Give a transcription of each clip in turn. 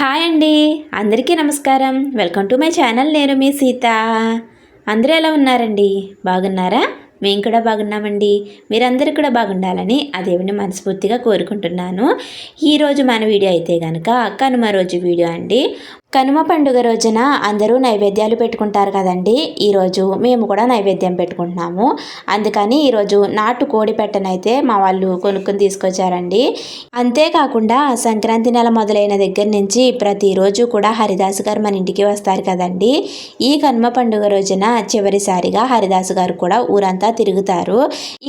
Hi అండి. అందరికీ నమస్కారం. Welcome to my channel. నేను మీ సీత. అందరూ ఎలా ఉన్నారండి? బాగున్నారా? మేము కూడా బాగున్నామండి. మీరందరూ కూడా బాగుండాలని ఆ దేవుని మనస్ఫూర్తిగా కోరుకుంటున్నాను. ఈరోజు మన వీడియో అయితే కనుక కనుమ రోజు వీడియో అండి. కనుమ పండుగ రోజున అందరూ నైవేద్యాలు పెట్టుకుంటారు కదండి. ఈరోజు మేము కూడా నైవేద్యం పెట్టుకుంటున్నాము. అందుకని ఈరోజు నాటు కోడి పెట్టనైతే మా వాళ్ళు కొనుక్కొని తీసుకొచ్చారండి. అంతేకాకుండా సంక్రాంతి నెల మొదలైన దగ్గర నుంచి ప్రతిరోజు కూడా హరిదాసు గారు మన ఇంటికి వస్తారు కదండి. ఈ కనుమ పండుగ రోజున చివరిసారిగా హరిదాసు గారు కూడా ఊరంతా తిరుగుతారు.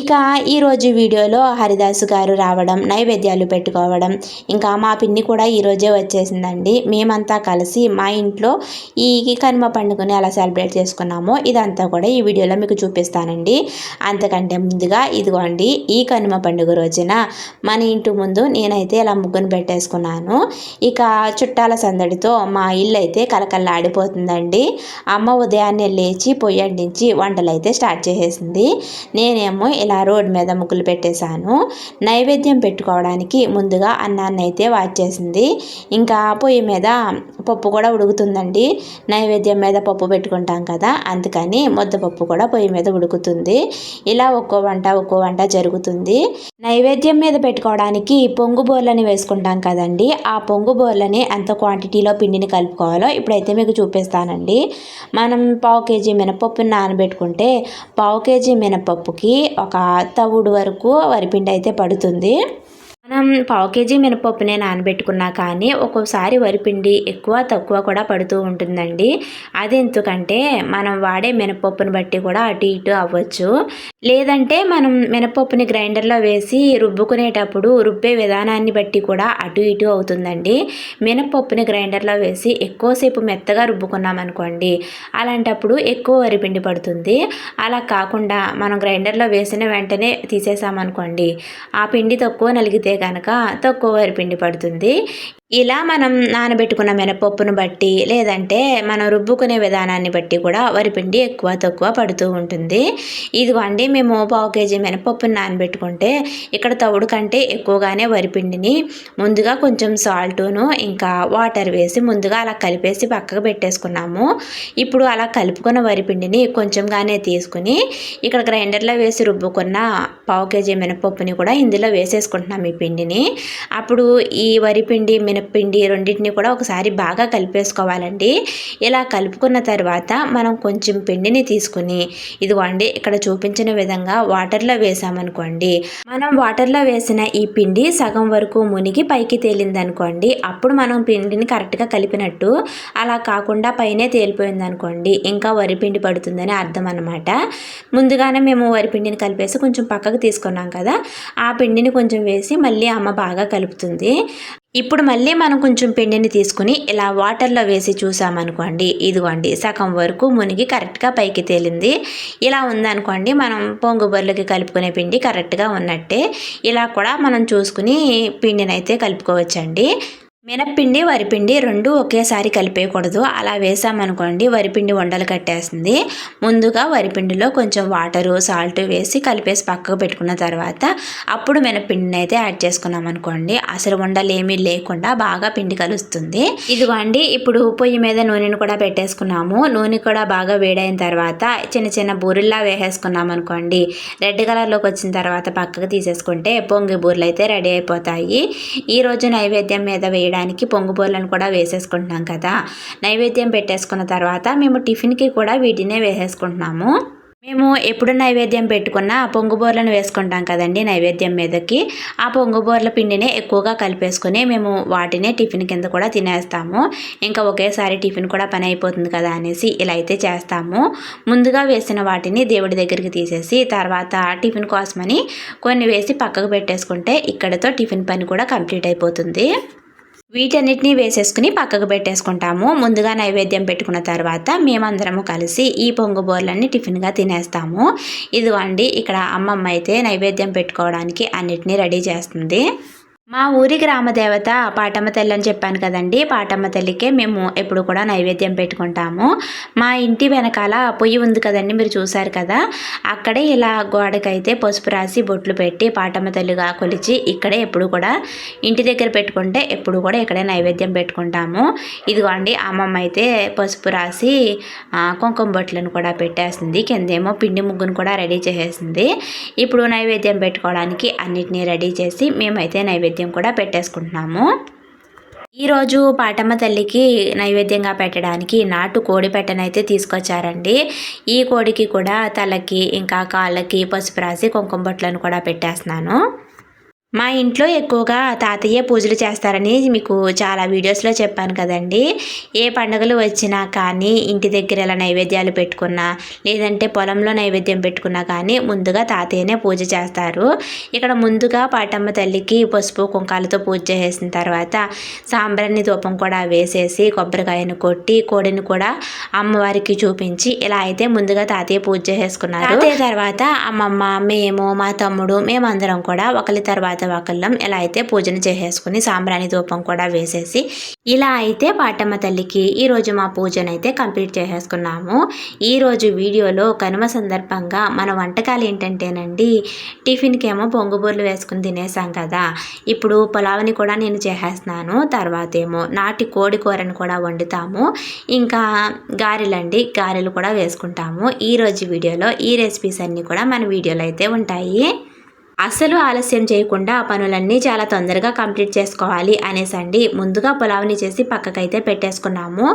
ఇక ఈరోజు వీడియోలో హరిదాసు గారు రావడం నైవేద్యాలు పెట్టుకోవడం ఇంకా మా పిన్ని కూడా ఈరోజే వచ్చేసిందండి. మేమంతా కలిసి కలిసి మా ఇంట్లో ఈ కనుమ పండుగని ఎలా సెలబ్రేట్ చేసుకున్నామో ఇదంతా కూడా ఈ వీడియోలో మీకు చూపిస్తానండి. అంతకంటే ముందుగా ఇదిగోండి ఈ కనుమ పండుగ రోజున మన ఇంటి ముందు నేనైతే ఇలా ముగ్గును పెట్టేసుకున్నాను. ఇక చుట్టాల సందడితో మా ఇల్లు అయితే కలకల్లాడిపోతుందండి అమ్మ ఉదయాన్నే లేచి పొయ్యి అంటించి వంటలు అయితే స్టార్ట్ చేసేసింది. నేనేమో ఇలా రోడ్డు మీద ముగ్గులు పెట్టేశాను. నైవేద్యం పెట్టుకోవడానికి ముందుగా అన్నాన్ని అయితే వాచేసింది ఇంకా పొయ్యి మీద పప్పు పప్పు కూడా ఉడుకుతుందండి. నైవేద్యం మీద పప్పు పెట్టుకుంటాం కదా అందుకని ముద్దపప్పు కూడా పొయ్యి మీద ఉడుకుతుంది. ఇలా ఒక్కో వంట ఒక్కో వంట జరుగుతుంది. నైవేద్యం మీద పెట్టుకోవడానికి పొంగు బోర్లని వేసుకుంటాం కదండి. ఆ పొంగు బోర్లని ఎంత క్వాంటిటీలో పిండిని కలుపుకోవాలో ఇప్పుడైతే మీకు చూపిస్తానండి. మనం పావు కేజీ మినపప్పుని నానబెట్టుకుంటే పావు కేజీ మినపప్పుకి ఒక తవుడు వరకు వరిపిండి అయితే పడుతుంది. మనం పావు కేజీ మినపప్పునే నానబెట్టుకున్నా కానీ ఒక్కోసారి వరిపిండి ఎక్కువ తక్కువ కూడా పడుతూ ఉంటుందండి. అది ఎందుకంటే మనం వాడే మినపప్పుని బట్టి కూడా అటు ఇటు అవ్వచ్చు. లేదంటే మనం మినపప్పుని గ్రైండర్లో వేసి రుబ్బుకునేటప్పుడు రుబ్బే విధానాన్ని బట్టి కూడా అటు ఇటు అవుతుందండి. మినపప్పుని గ్రైండర్లో వేసి ఎక్కువసేపు మెత్తగా రుబ్బుకున్నామనుకోండి అలాంటప్పుడు ఎక్కువ వరిపిండి పడుతుంది. అలా కాకుండా మనం గ్రైండర్లో వేసిన వెంటనే తీసేసామనుకోండి ఆ పిండి తక్కువ నలిగితే కనుక తక్కువ వరిపిండి పడుతుంది. ఇలా మనం నానబెట్టుకున్న మినపప్పును బట్టి లేదంటే మనం రుబ్బుకునే విధానాన్ని బట్టి కూడా వరిపిండి ఎక్కువ తక్కువ పడుతూ ఉంటుంది. ఇదిగోండి మేము పావు కేజీ మినపప్పును నానబెట్టుకుంటే ఇక్కడ తవుడు కంటే ఎక్కువగానే వరిపిండిని ముందుగా కొంచెం సాల్టును ఇంకా వాటర్ వేసి ముందుగా అలా కలిపేసి పక్కకు పెట్టేసుకున్నాము. ఇప్పుడు అలా కలుపుకున్న వరిపిండిని కొంచెంగానే తీసుకుని ఇక్కడ గ్రైండర్లో వేసి రుబ్బుకున్న పావు కేజీ మినపప్పుని కూడా ఇందులో వేసేసుకుంటున్నాం ఈ పిండిని. అప్పుడు ఈ వరిపిండి మిన మినప్పిండి రెండింటిని కూడా ఒకసారి బాగా కలిపేసుకోవాలండి. ఇలా కలుపుకున్న తర్వాత మనం కొంచెం పిండిని తీసుకుని ఇదిగోండి ఇక్కడ చూపించిన విధంగా వాటర్లో వేసామనుకోండి. మనం వాటర్లో వేసిన ఈ పిండి సగం వరకు మునిగి పైకి తేలింది అనుకోండి అప్పుడు మనం పిండిని కరెక్ట్గా కలిపినట్టు అలా కాకుండా పైనే తేలిపోయింది అనుకోండి ఇంకా వరిపిండి పడుతుందని అర్థం అనమాట ముందుగానే మేము వరిపిండిని కలిపేసి కొంచెం పక్కకు తీసుకున్నాం కదా ఆ పిండిని కొంచెం వేసి మళ్ళీ అమ్మ బాగా కలుపుతుంది. ఇప్పుడు మళ్ళీ మనం కొంచెం పిండిని తీసుకుని ఇలా వాటర్లో వేసి చూసామనుకోండి ఇదిగోండి సగం వరకు మునిగి కరెక్ట్గా పైకి తేలింది. ఇలా ఉందనుకోండి మనం పొంగు బొర్లకి కలుపుకునే పిండి కరెక్ట్గా ఉన్నట్టే. ఇలా కూడా మనం చూసుకుని పిండిని అయితే కలుపుకోవచ్చండి. మినప్పిండి వరిపిండి రెండు ఒకేసారి కలిపేయకూడదు. అలా వేసామనుకోండి వరిపిండి వండలు కట్టేస్తుంది. ముందుగా వరిపిండిలో కొంచెం వాటరు సాల్ట్ వేసి కలిపేసి పక్కకు పెట్టుకున్న తర్వాత అప్పుడు మినప్పిండిని అయితే యాడ్ చేసుకున్నాం అనుకోండి అసలు వండలు ఏమీ లేకుండా బాగా పిండి కలుస్తుంది. ఇదిగోండి ఇప్పుడు పొయ్యి మీద నూనెను కూడా పెట్టేసుకున్నాము. నూనె కూడా బాగా వేడైన తర్వాత చిన్న చిన్న బూరెల్లా వేసేసుకున్నాం అనుకోండి రెడ్ కలర్లోకి వచ్చిన తర్వాత పక్కకు తీసేసుకుంటే పొంగి బూరెలు అయితే రెడీ అయిపోతాయి. ఈరోజు నైవేద్యం మీద వేయ చేయడానికి పొంగుబోర్లను కూడా వేసేసుకుంటున్నాం కదా. నైవేద్యం పెట్టేసుకున్న తర్వాత మేము టిఫిన్కి కూడా వీటినే వేసేసుకుంటున్నాము. మేము ఎప్పుడు నైవేద్యం పెట్టుకున్నా పొంగుబోర్లను వేసుకుంటాం కదండి నైవేద్యం మీదకి. ఆ పొంగుబోర్ల పిండినే ఎక్కువగా కలిపేసుకుని మేము వాటినే టిఫిన్ కింద కూడా తినేస్తాము. ఇంకా ఒకేసారి టిఫిన్ కూడా పని అయిపోతుంది కదా అనేసి ఇలా అయితే చేస్తాము. ముందుగా వేసిన వాటిని దేవుడి దగ్గరికి తీసేసి తర్వాత టిఫిన్ కోసమని కొన్ని వేసి పక్కకు పెట్టేసుకుంటే ఇక్కడతో టిఫిన్ పని కూడా కంప్లీట్ అయిపోతుంది. వీటన్నిటిని వేసేసుకుని పక్కకు పెట్టేసుకుంటాము. ముందుగా నైవేద్యం పెట్టుకున్న తర్వాత మేమందరము కలిసి ఈ పొంగు బోర్లన్నీ టిఫిన్గా తినేస్తాము. ఇదిగోండి ఇక్కడ అమ్మమ్మ అయితే నైవేద్యం పెట్టుకోవడానికి అన్నిటినీ రెడీ చేస్తుంది. మా ఊరి గ్రామ దేవత పాటమ్మ తల్లి అని చెప్పాను కదండి. పాటమ్మ తల్లికే మేము ఎప్పుడు కూడా నైవేద్యం పెట్టుకుంటాము. మా ఇంటి వెనకాల పొయ్యి ఉంది కదండి మీరు చూసారు కదా. అక్కడే ఇలా గోడకైతే పసుపు రాసి బొట్లు పెట్టి పాటమ్మ తల్లిగా కొలిచి ఇక్కడే ఎప్పుడు కూడా ఇంటి దగ్గర పెట్టుకుంటే ఎప్పుడు కూడా ఇక్కడే నైవేద్యం పెట్టుకుంటాము. ఇదిగోండి అమ్మమ్మ అయితే పసుపు రాసి కుంకుమ బొట్లను కూడా పెట్టేసింది. కిందేమో పిండి ముగ్గును కూడా రెడీ చేసేసింది. ఇప్పుడు నైవేద్యం పెట్టుకోవడానికి అన్నిటినీ రెడీ చేసి మేమైతే నైవేద్యం నైవేద్యం కూడా పెట్టేసుకుంటున్నాము. ఈరోజు పాటమ్మ తల్లికి నైవేద్యంగా పెట్టడానికి నాటు కోడి పెట్టనైతే తీసుకొచ్చారండి. ఈ కోడికి కూడా తలకి ఇంకా కాళ్ళకి పసుపు రాసి కుంకుమ బొట్లను కూడా పెట్టేస్తున్నాను. మా ఇంట్లో ఎక్కువగా తాతయ్య పూజలు చేస్తారని మీకు చాలా వీడియోస్లో చెప్పాను కదండి. ఏ పండుగలు వచ్చినా కానీ ఇంటి దగ్గర ఇలా నైవేద్యాలు పెట్టుకున్నా లేదంటే పొలంలో నైవేద్యం పెట్టుకున్నా కానీ ముందుగా తాతయ్యనే పూజ చేస్తారు. ఇక్కడ ముందుగా పాటమ్మ తల్లికి పసుపు కుంకాలతో పూజ చేసిన తర్వాత సాంబ్రాన్ని ధూపం కూడా వేసేసి కొబ్బరికాయను కొట్టి కోడిని కూడా అమ్మవారికి చూపించి ఇలా అయితే ముందుగా తాతయ్య పూజ చేసుకున్నారు. తర్వాత అమ్మమ్మ మేము మా తమ్ముడు మేమందరం కూడా ఒకరి తర్వాత తర్వాత ఎలా అయితే పూజను చేసేసుకుని సాంబ్రాణి ధూపం కూడా వేసేసి ఇలా అయితే పాటమ్మ తల్లికి ఈరోజు మా పూజను అయితే కంప్లీట్ చేసేసుకున్నాము. ఈరోజు వీడియోలో కనుమ సందర్భంగా మన వంటకాలు ఏంటంటేనండి టిఫిన్కి ఏమో పొంగుబూర్లు వేసుకుని తినేసాం కదా. ఇప్పుడు పులావ్ని కూడా నేను చేసేస్తున్నాను. తర్వాత ఏమో నాటి కోడి కూరని కూడా వండుతాము. ఇంకా గారెలండి గారెలు కూడా వేసుకుంటాము. ఈరోజు వీడియోలో ఈ రెసిపీస్ అన్నీ కూడా మన వీడియోలో అయితే ఉంటాయి. అస్సలు ఆలస్యం చేయకుండా పనులన్నీ చాలా తొందరగా కంప్లీట్ చేసుకోవాలి అనేసండి. ముందుగా పులావ్ని చేసి పక్కకైతే పెట్టేసుకున్నాము.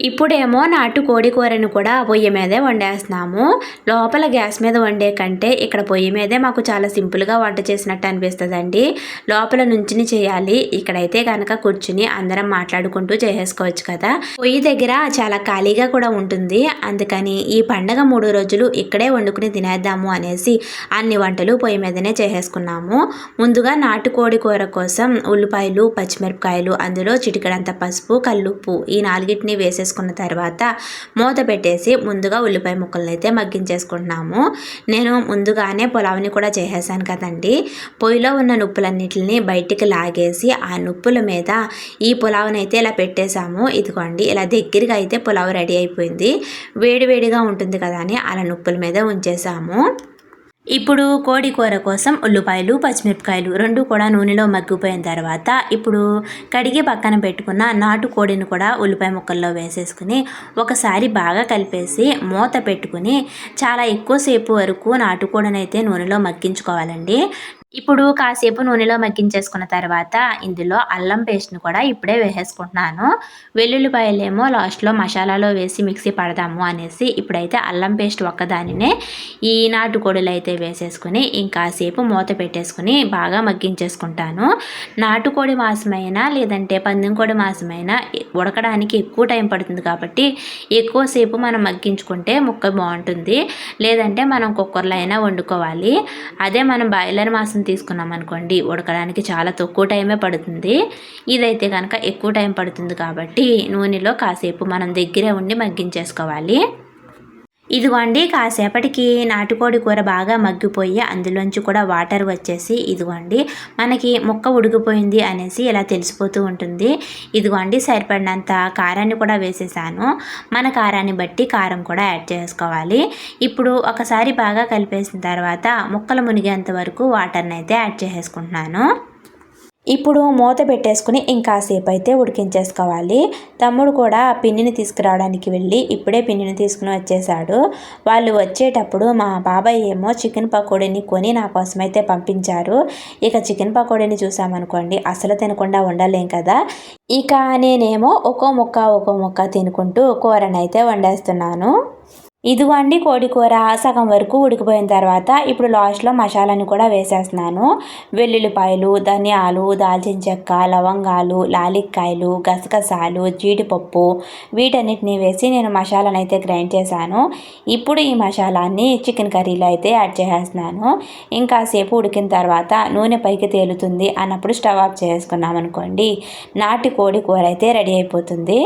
ఇప్పుడేమో నాటు కోడి కూరను కూడా పొయ్యి మీదే వండేస్తున్నాము. లోపల గ్యాస్ మీద వండే కంటే ఇక్కడ పొయ్యి మీదే మాకు చాలా సింపుల్గా వంట చేసినట్టు అనిపిస్తుందండి. లోపల నుంచిని చేయాలి. ఇక్కడైతే కనుక కూర్చుని అందరం మాట్లాడుకుంటూ చేసేసుకోవచ్చు కదా. పొయ్యి దగ్గర చాలా ఖాళీగా కూడా ఉంటుంది. అందుకని ఈ పండగ మూడు రోజులు ఇక్కడే వండుకుని తినేద్దాము అనేసి అన్ని వంటలు పొయ్యి మీదనే చేసేసుకున్నాము. ముందుగా నాటు కోడి కూర కోసం ఉల్లిపాయలు పచ్చిమిరపకాయలు అందులో చిటికడంత పసుపు కల్లుప్పు ఈ నాలుగిటిని వేసేసి చేసుకున్న తర్వాత మూత పెట్టేసి ముందుగా ఉల్లిపాయ ముక్కలను అయితే మగ్గించేసుకుంటున్నాము. నేను ముందుగానే పులావ్ని కూడా చేసేసాను కదండి. పొయ్యిలో ఉన్న నుప్పులన్నిటిని బయటికి లాగేసి ఆ నుప్పుల మీద ఈ పులావ్ని అయితే ఇలా పెట్టేశాము. ఇదిగోండి ఇలా దగ్గరగా అయితే పులావ్ రెడీ అయిపోయింది. వేడివేడిగా ఉంటుంది కదా అని అలా నుప్పుల మీద ఉంచేసాము ఇప్పుడు కోడి కూర కోసం ఉల్లిపాయలు పచ్చిమిరపకాయలు రెండు కూడా నూనెలో మగ్గిపోయిన తర్వాత ఇప్పుడు కడిగి పక్కన పెట్టుకున్న నాటు కోడిని కూడా ఉల్లిపాయ ముక్కల్లో వేసేసుకుని ఒకసారి బాగా కలిపేసి మూత పెట్టుకుని చాలా ఎక్కువసేపు వరకు నాటుకోడిని అయితే నూనెలో మగ్గించుకోవాలండి. ఇప్పుడు కాసేపు నూనెలో మగ్గించేసుకున్న తర్వాత ఇందులో అల్లం పేస్ట్ని కూడా ఇప్పుడే వేసేసుకుంటున్నాను. వెల్లుల్లిపాయలేమో లాస్ట్లో మసాలాలో వేసి మిక్సీ పడదాము అనేసి ఇప్పుడైతే అల్లం పేస్ట్ ఒక్కదానినే ఈ నాటుకోడులు అయితే వేసేసుకుని ఇంకాసేపు మూత పెట్టేసుకుని బాగా మగ్గించేసుకుంటాను. నాటుకోడి మాసమైనా లేదంటే పందెంకోడి మాసమైనా ఉడకడానికి ఎక్కువ టైం పడుతుంది కాబట్టి ఎక్కువసేపు మనం మగ్గించుకుంటే ముక్క బాగుంటుంది. లేదంటే మనం కుక్కర్లో అయినా వండుకోవాలి. అదే మనం బాయిలర్ మాసం మాంసం తీసుకున్నాం అనుకోండి ఉడకడానికి చాలా తక్కువ టైమే పడుతుంది. ఇదైతే కనుక ఎక్కువ టైం పడుతుంది కాబట్టి నూనెలో కాసేపు మనం దగ్గరే ఉండి మగ్గించేసుకోవాలి. ఇదిగోండి కాసేపటికి నాటుకోడి కూర బాగా మగ్గిపోయి అందులోంచి కూడా వాటర్ వచ్చేసి ఇదిగోండి మనకి ముక్క ఉడికిపోయింది అనేసి ఇలా తెలిసిపోతూ ఉంటుంది. ఇదిగోండి సరిపడినంత కారాన్ని కూడా వేసేసాను. మన కారాన్ని బట్టి కారం కూడా యాడ్ చేసుకోవాలి. ఇప్పుడు ఒకసారి బాగా కలిపేసిన తర్వాత ముక్కలు మునిగేంత వరకు వాటర్ని అయితే యాడ్ చేసేసుకుంటున్నాను. ఇప్పుడు మూత పెట్టేసుకుని ఇంకాసేపు అయితే ఉడికించేసుకోవాలి. తమ్ముడు కూడా పిన్నిని తీసుకురావడానికి వెళ్ళి ఇప్పుడే పిన్నిని తీసుకుని వచ్చేసాడు. వాళ్ళు వచ్చేటప్పుడు మా బాబాయ్ ఏమో చికెన్ పకోడీని కొని నా కోసం అయితే పంపించారు. ఇక చికెన్ పకోడీని చూసామనుకోండి అసలు తినకుండా ఉండలేం కదా. ఇక నేనేమో ఒక్కో ముక్క ఒక్కో ముక్క తినుకుంటూ కూరనైతే వండేస్తున్నాను. ఇదిగోండి కోడి కూర సగం వరకు ఉడికిపోయిన తర్వాత ఇప్పుడు లాస్ట్లో మసాలాని కూడా వేసేస్తున్నాను. వెల్లుల్లిపాయలు ధనియాలు దాల్చిన చెక్క లవంగాలు లాలిక్కాయలు గసగసాలు జీడిపప్పు వీటన్నిటిని వేసి నేను మసాలాను అయితే గ్రైండ్ చేశాను. ఇప్పుడు ఈ మసాలాన్ని చికెన్ కర్రీలో అయితే యాడ్ చేసేస్తున్నాను. ఇంకాసేపు ఉడికిన తర్వాత నూనె పైకి తేలుతుంది అన్నప్పుడు స్టవ్ ఆఫ్ చేసుకున్నాం అనుకోండి నాటి కోడి కూర అయితే రెడీ అయిపోతుంది.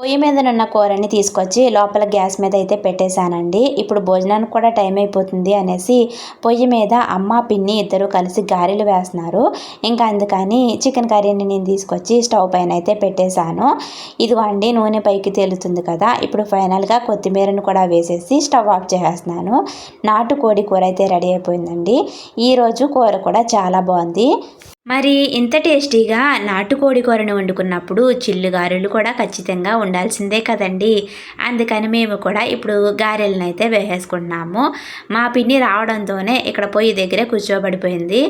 పొయ్యి మీదనున్న కూరని తీసుకొచ్చి లోపల గ్యాస్ మీద అయితే పెట్టేశానండి. ఇప్పుడు భోజనానికి కూడా టైం అయిపోతుంది అనేసి పొయ్యి మీద అమ్మ పిన్ని ఇద్దరు కలిసి గారెలు వేస్తున్నారు. ఇంకా అందుకని చికెన్ కర్రీని నేను తీసుకొచ్చి స్టవ్ పైన అయితే పెట్టేశాను. ఇదిగోండి నూనె పైకి తేలుతుంది కదా. ఇప్పుడు ఫైనల్గా కొత్తిమీరను కూడా వేసేసి స్టవ్ ఆఫ్ చేసేస్తున్నాను. నాటుకోడి కూర అయితే రెడీ అయిపోయిందండి. ఈరోజు కూర కూడా చాలా బాగుంది. మరి ఇంత టేస్టీగా నాటుకోడి కూరను వండుకున్నప్పుడు చిల్లు గారెలు కూడా ఖచ్చితంగా ఉండాల్సిందే కదండి. అందుకని మేము కూడా ఇప్పుడు గారెలను అయితే వేసేసుకుంటున్నాము మా పిన్ని రావడంతోనే ఇక్కడ పొయ్యి దగ్గరే కూర్చోబడిపోయింది.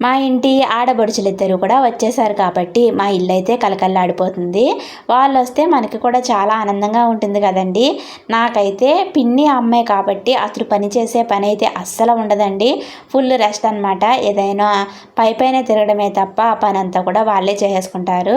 మా ఇంటి ఆడబడుచులు ఇద్దరు కూడా వచ్చేసారు కాబట్టి మా ఇల్లు అయితే కలకల్లాడిపోతుంది వాళ్ళు వస్తే మనకి కూడా చాలా ఆనందంగా ఉంటుంది కదండి. నాకైతే పిన్ని అమ్మాయి కాబట్టి అతడు పని చేసే పని అయితే అస్సలు ఉండదండి. ఫుల్ రెస్ట్ అనమాట ఏదైనా పై పైన తిరగడమే తప్ప ఆ పని అంతా కూడా వాళ్ళే చేసేసుకుంటారు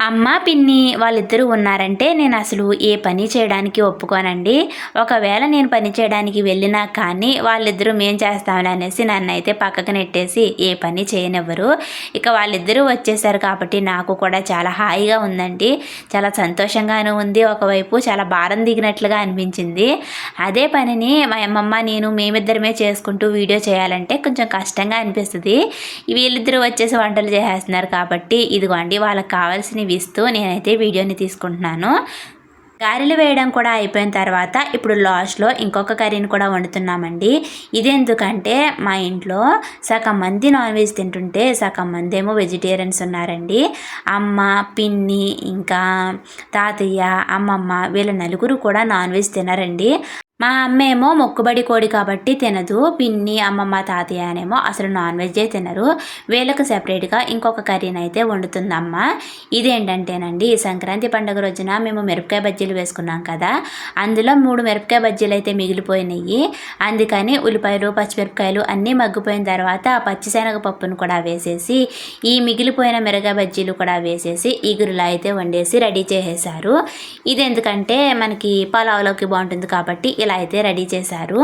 అమ్మ పిన్ని వాళ్ళిద్దరూ ఉన్నారంటే నేను అసలు ఏ పని చేయడానికి ఒప్పుకోనండి. ఒకవేళ నేను పని చేయడానికి వెళ్ళినా కానీ వాళ్ళిద్దరూ మేం చేస్తామని అనేసి నన్ను అయితే పక్కకు నెట్టేసి ఏ పని చేయనివ్వరు. ఇక వాళ్ళిద్దరూ వచ్చేసారు కాబట్టి నాకు కూడా చాలా హాయిగా ఉందండి. చాలా సంతోషంగానూ ఉంది. ఒకవైపు చాలా భారం దిగినట్లుగా అనిపించింది. అదే పనిని మా అమ్మమ్మ నేను మేమిద్దరమే చేసుకుంటూ వీడియో చేయాలంటే కొంచెం కష్టంగా అనిపిస్తుంది. వీళ్ళిద్దరూ వచ్చేసి వంటలు చేసేస్తున్నారు కాబట్టి ఇదిగోండి వాళ్ళకి కావాల్సిన ఇస్తూ నేనైతే వీడియోని తీసుకుంటున్నాను. గారెలు వేయడం కూడా అయిపోయిన తర్వాత ఇప్పుడు లాస్ట్లో ఇంకొక కర్రీని కూడా వండుతున్నామండి. ఇదెందుకంటే మా ఇంట్లో సగం మంది నాన్ వెజ్ తింటుంటే సగం మంది ఏమో వెజిటేరియన్స్ ఉన్నారండి. అమ్మ పిన్ని ఇంకా తాతయ్య అమ్మమ్మ వీళ్ళ నలుగురు కూడా నాన్ వెజ్ తినరండి. మా అమ్మ ఏమో మొక్కుబడి కోడి కాబట్టి తినదు. పిన్ని అమ్మమ్మ తాతయ్య అనేమో అసలు నాన్ వెజ్జే తినరు. వీళ్ళకు సెపరేట్గా ఇంకొక కర్రీని అయితే వండుతుంది అమ్మ ఇదేంటంటేనండి సంక్రాంతి పండుగ రోజున మేము మిరపకాయ బజ్జీలు వేసుకున్నాం కదా. అందులో మూడు మిరపకాయ బజ్జీలు అయితే మిగిలిపోయినాయి అందుకని ఉల్లిపాయలు పచ్చిమిరపకాయలు అన్నీ మగ్గిపోయిన తర్వాత పచ్చిశనగ పప్పును కూడా వేసేసి ఈ మిగిలిపోయిన మిరపకాయ బజ్జీలు కూడా వేసేసి ఈగురులా అయితే వండేసి రెడీ చేసేసారు ఇది ఎందుకంటే మనకి పలావ్లోకి బాగుంటుంది కాబట్టి ఇలా అయితే రెడీ చేశారు.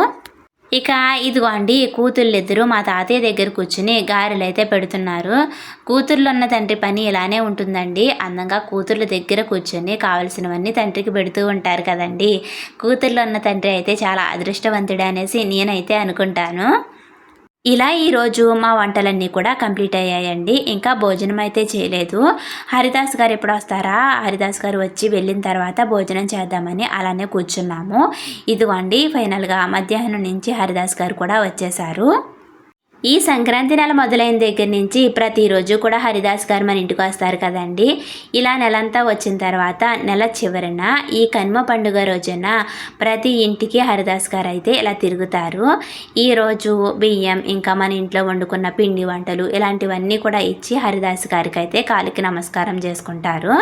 ఇక ఇదిగోండి కూతుళ్ళిద్దరూ మా తాతయ్య దగ్గర కూర్చుని గారెలు అయితే పెడుతున్నారు. కూతుర్లు ఉన్న తండ్రి పని ఇలానే ఉంటుందండి. అందంగా కూతుర్ల దగ్గర కూర్చొని కావలసినవన్నీ తండ్రికి పెడుతూ ఉంటారు కదండి. కూతుర్లు ఉన్న తండ్రి అయితే చాలా అదృష్టవంతుడు అనేసి నేనైతే అనుకుంటాను. ఇలా ఈరోజు మా వంటలన్నీ కూడా కంప్లీట్ అయ్యాయండి. ఇంకా భోజనం అయితే చేయలేదు. హరిదాస్ గారు ఎప్పుడు వస్తారా? హరిదాస్ గారు వచ్చి వెళ్ళిన తర్వాత భోజనం చేద్దామని అలానే కూర్చున్నాము. ఇదిగోండి ఫైనల్గా మధ్యాహ్నం నుంచి హరిదాస్ గారు కూడా వచ్చేసారు. ఈ సంక్రాంతి నెల మొదలైన దగ్గర నుంచి ప్రతిరోజు కూడా హరిదాస్ గారు మన ఇంటికి వస్తారు కదండి. ఇలా నెలంతా వచ్చిన తర్వాత నెల చివరన ఈ కనుమ పండుగ రోజున ప్రతి ఇంటికి హరిదాస్ గారు అయితే ఇలా తిరుగుతారు. ఈరోజు బియ్యం ఇంకా మన ఇంట్లో వండుకున్న పిండి వంటలు ఇలాంటివన్నీ కూడా ఇచ్చి హరిదాస్ గారికి అయితే కాలికి నమస్కారం చేసుకుంటారు.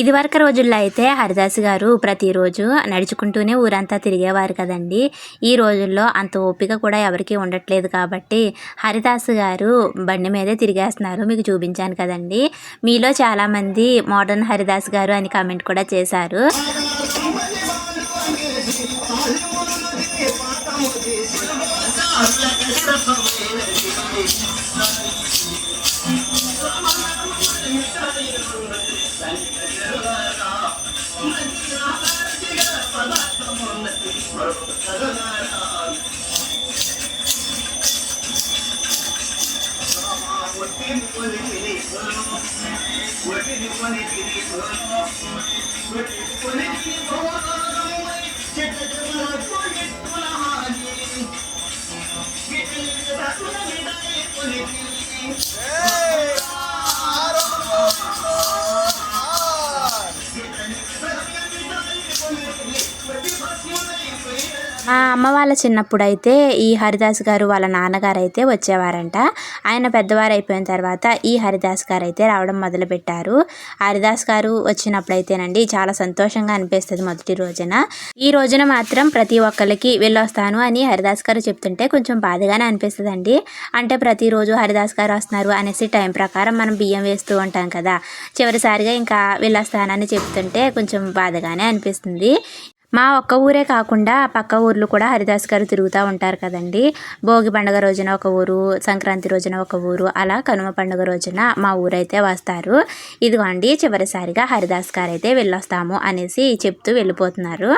ఇదివరకు రోజుల్లో అయితే హరిదాస్ గారు ప్రతిరోజు నడుచుకుంటూనే ఊరంతా తిరిగేవారు కదండి. ఈ రోజుల్లో అంత ఓపిక కూడా ఎవరికీ ఉండట్లేదు కాబట్టి హరిదాస్ గారు బండి మీదే తిరిగేస్తున్నారు. మీకు చూపించాను కదండి. మీలో చాలామంది మోడర్న్ హరిదాస్ గారు అని కామెంట్ కూడా చేశారు. మా అమ్మ వాళ్ళ చిన్నప్పుడు అయితే ఈ హరిదాస్ గారు వాళ్ళ నాన్నగారు అయితే వచ్చేవారంట. ఆయన పెద్దవారు అయిపోయిన తర్వాత ఈ హరిదాస్ గారు అయితే రావడం మొదలుపెట్టారు. హరిదాస్ గారు వచ్చినప్పుడు అయితేనండి చాలా సంతోషంగా అనిపిస్తుంది మొదటి రోజున. ఈ రోజున మాత్రం ప్రతి ఒక్కరికి వెళ్ళొస్తాను అని హరిదాస్ గారు చెప్తుంటే కొంచెం బాధగానే అనిపిస్తుందండి. అంటే ప్రతిరోజు హరిదాస్ గారు వస్తున్నారు అనేసి టైం ప్రకారం మనం బియ్యం వేస్తూ ఉంటాం కదా. చివరిసారిగా ఇంకా వెళ్ళొస్తానని చెప్తుంటే కొంచెం బాధగానే అనిపిస్తుంది. మా ఒక్క ఊరే కాకుండా పక్క ఊర్లు కూడా హరిదాస్ గారు తిరుగుతూ ఉంటారు కదండి. భోగి పండుగ రోజున ఒక ఊరు సంక్రాంతి రోజున ఒక ఊరు అలా కనుమ పండుగ రోజున మా ఊరైతే వస్తారు. ఇదిగోండి చివరిసారిగా హరిదాస్ గారు అయితే వెళ్ళొస్తాము అనేసి చెప్తూ వెళ్ళిపోతున్నారు.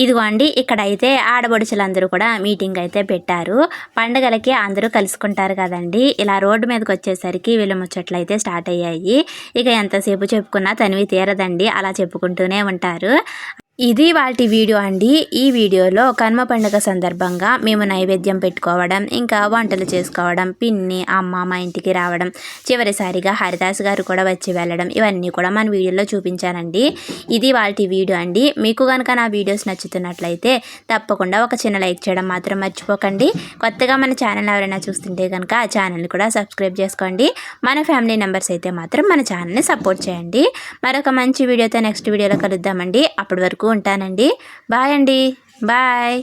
ఇదిగోండి ఇక్కడైతే ఆడబడుచులందరూ కూడా మీటింగ్ అయితే పెట్టారు. పండగలకి అందరూ కలుసుకుంటారు కదండి. ఇలా రోడ్డు మీదకి వచ్చేసరికి వీళ్ళ ముచ్చట్లు అయితే స్టార్ట్ అయ్యాయి. ఇక ఎంతసేపు చెప్పుకున్నా తనివి తీరదండి. అలా చెప్పుకుంటూనే ఉంటారు. ఇది వాటి వీడియో అండి. ఈ వీడియోలో కనుమ పండుగ సందర్భంగా మేము నైవేద్యం పెట్టుకోవడం ఇంకా వంటలు చేసుకోవడం పిన్ని అమ్మ మా ఇంటికి రావడం చివరిసారిగా హరిదాస్ గారు కూడా వచ్చి వెళ్ళడం ఇవన్నీ కూడా మన వీడియోలో చూపించానండి. ఇది వాటి వీడియో అండి. మీకు కనుక నా వీడియోస్ నచ్చుతున్నట్లయితే తప్పకుండా ఒక చిన్న లైక్ చేయడం మాత్రం మర్చిపోకండి. కొత్తగా మన ఛానల్ ఎవరైనా చూస్తుంటే కనుక ఆ ఛానల్ని కూడా సబ్స్క్రైబ్ చేసుకోండి. మన ఫ్యామిలీ మెంబర్స్ అయితే మాత్రం మన ఛానల్ని సపోర్ట్ చేయండి. మరొక మంచి వీడియోతో నెక్స్ట్ వీడియోలో కలుద్దామండి. అప్పటి వరకు ఉంటానండి. బాయ్ అండి. బాయ్.